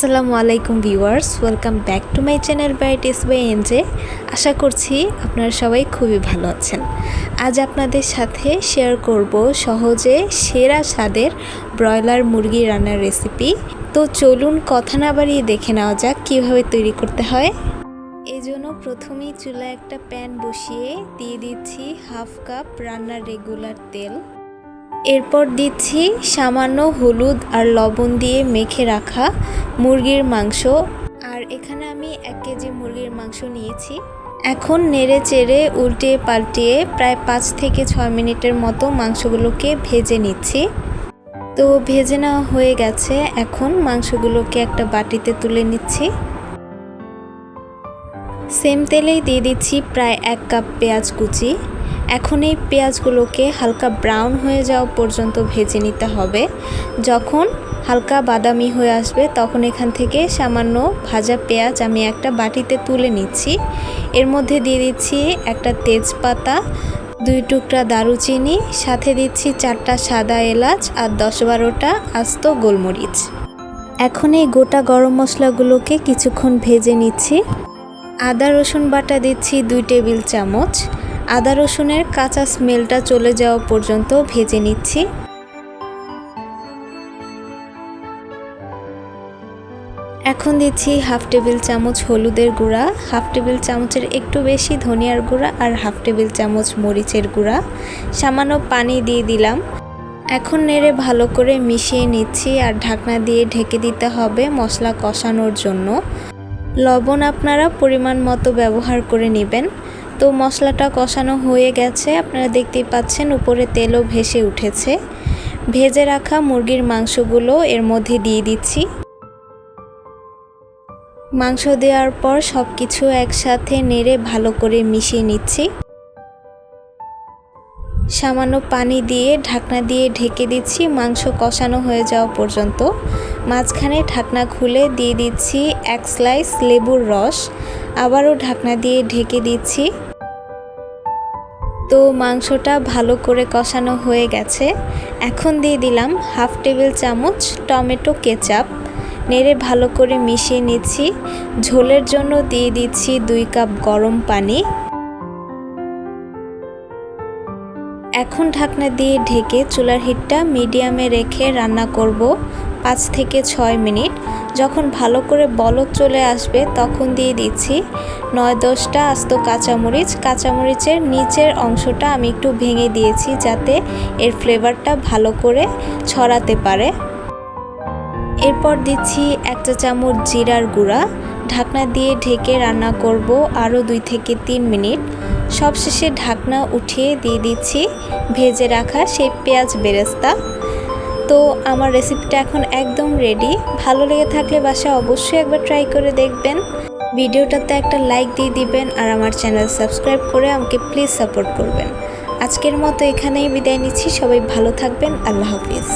আসসালামু আলাইকুম viewers, welcome back to my channel bites by NJ আশা করছি আপনারা সবাই খুবই ভালো আছেন। আজ আপনাদের সাথে শেয়ার করব সহজে সেরা স্বাদের ব্রয়লার মুরগি রান্নার রেসিপি তো চলুন কথা না বাড়িয়ে দেখে নেওয়া যাক কীভাবে তৈরি করতে হয়। এই জন্য প্রথমেই চুলায় একটা প্যান বসিয়ে দিয়ে দিচ্ছি হাফ কাপ রান্নার রেগুলার তেল। এরপর দিচ্ছি সামান্য হলুদ আর লবণ দিয়ে মেখে রাখা মুরগির মাংস। আর এখানে আমি এক কেজি মুরগির মাংস নিয়েছি। এখন নেড়ে চেড়ে উল্টে পাল্টিয়ে প্রায় পাঁচ থেকে ছয় মিনিটের মতো মাংসগুলোকে ভেজে নিচ্ছি। তো ভেজে নেওয়া হয়ে গেছে। এখন মাংসগুলোকে একটা বাটিতে তুলে নিচ্ছি। সেম তেলেই দিয়ে দিচ্ছি প্রায় এক কাপ পেঁয়াজ কুচি। এখন এই পেঁয়াজগুলোকে হালকা ব্রাউন হয়ে যাওয়া পর্যন্ত ভেজে নিতে হবে। যখন হালকা বাদামি হয়ে আসবে, তখন এখান থেকে সামান্য ভাজা পেঁয়াজ আমি একটা বাটিতে তুলে নিচ্ছি। এর মধ্যে দিয়ে দিচ্ছি একটা তেজপাতা, দুই টুকরা দারুচিনি, সাথে দিচ্ছি চারটা সাদা এলাচ আর দশ বারোটা আস্ত গোলমরিচ। এখন এই গোটা গরম মশলাগুলোকে কিছুক্ষণ ভেজে নিচ্ছি। আদা রসুন বাটা দিচ্ছি দুই টেবিল চামচ। আদা রসুনের কাঁচা স্মেলটা চলে যাওয়া পর্যন্ত ভেজে নিচ্ছি। এখন দিচ্ছি হাফ টেবিল চামচ হলুদের গুঁড়া, হাফ টেবিল চামচের একটু বেশি ধনিয়ার গুঁড়া আর হাফ টেবিল চামচ মরিচের গুঁড়া। সামান্য পানি দিয়ে দিলাম। এখন নেড়ে ভালো করে মিশিয়ে নিচ্ছি আর ঢাকনা দিয়ে ঢেকে দিতে হবে মশলা কষানোর জন্য। লবণ আপনারা পরিমাণ মতো ব্যবহার করে নেবেন। তো মশলাটা কষানো হয়ে গেছে। আপনারা দেখতেই পাচ্ছেন উপরে তেলও ভেসে উঠেছে। ভেজে রাখা মুরগির মাংসগুলো এর মধ্যে দিয়ে দিচ্ছি। মাংস দেওয়ার পর সব কিছু একসাথে নেড়ে ভালো করে মিশিয়ে নিচ্ছি। সামান্য পানি দিয়ে ঢাকনা দিয়ে ঢেকে দিচ্ছি, মাংস কষানো হয়ে যাওয়া পর্যন্ত। মাঝখানে ঢাকনা খুলে দিয়ে দিচ্ছি এক স্লাইস লেবুর রস। আবারও ঢাকনা দিয়ে ঢেকে দিচ্ছি। তো মাংসটা ভালো করে কষানো হয়ে গেছে। এখন দিয়ে দিলাম হাফ টেবিল চামচ টমেটো কেচাপ। নেড়ে ভালো করে মিশিয়ে নিচ্ছি। ঝোলের জন্য দিয়ে দিচ্ছি দুই কাপ গরম পানি। এখন ঢাকনা দিয়ে ঢেকে চুলার হিটটা মিডিয়ামে রেখে রান্না করব পাঁচ থেকে ছয় মিনিট। যখন ভালো করে বলক চলে আসবে, তখন দিয়ে দিচ্ছি নয় দশটা আস্ত কাঁচামরিচ। কাঁচামরিচের নিচের অংশটা আমি একটু ভেঙে দিয়েছি যাতে এর ফ্লেভারটা ভালো করে ছড়াতে পারে। এরপর দিচ্ছি এক চা চামচ জিরার গুঁড়া। ঢাকনা দিয়ে ঢেকে রান্না করব আরও দুই থেকে তিন মিনিট। সবশেষে ঢাকনা উঠিয়ে দিয়ে দিচ্ছি ভেজে রাখা সেই পেঁয়াজ বেরেস্তা। তো আমার রেসিপিটা এখন একদম রেডি ভালো লেগে থাকলে বাসা অবশ্যই একবার ট্রাই করে দেখবেন। ভিডিওটাতে একটা লাইক দিয়ে দিবেন আর আমার চ্যানেল সাবস্ক্রাইব করে আমাকে প্লিজ সাপোর্ট করবেন। আজকের মতো এখানেই বিদায় নিচ্ছি, সবাই ভালো থাকবেন, আল্লাহ হাফিজ।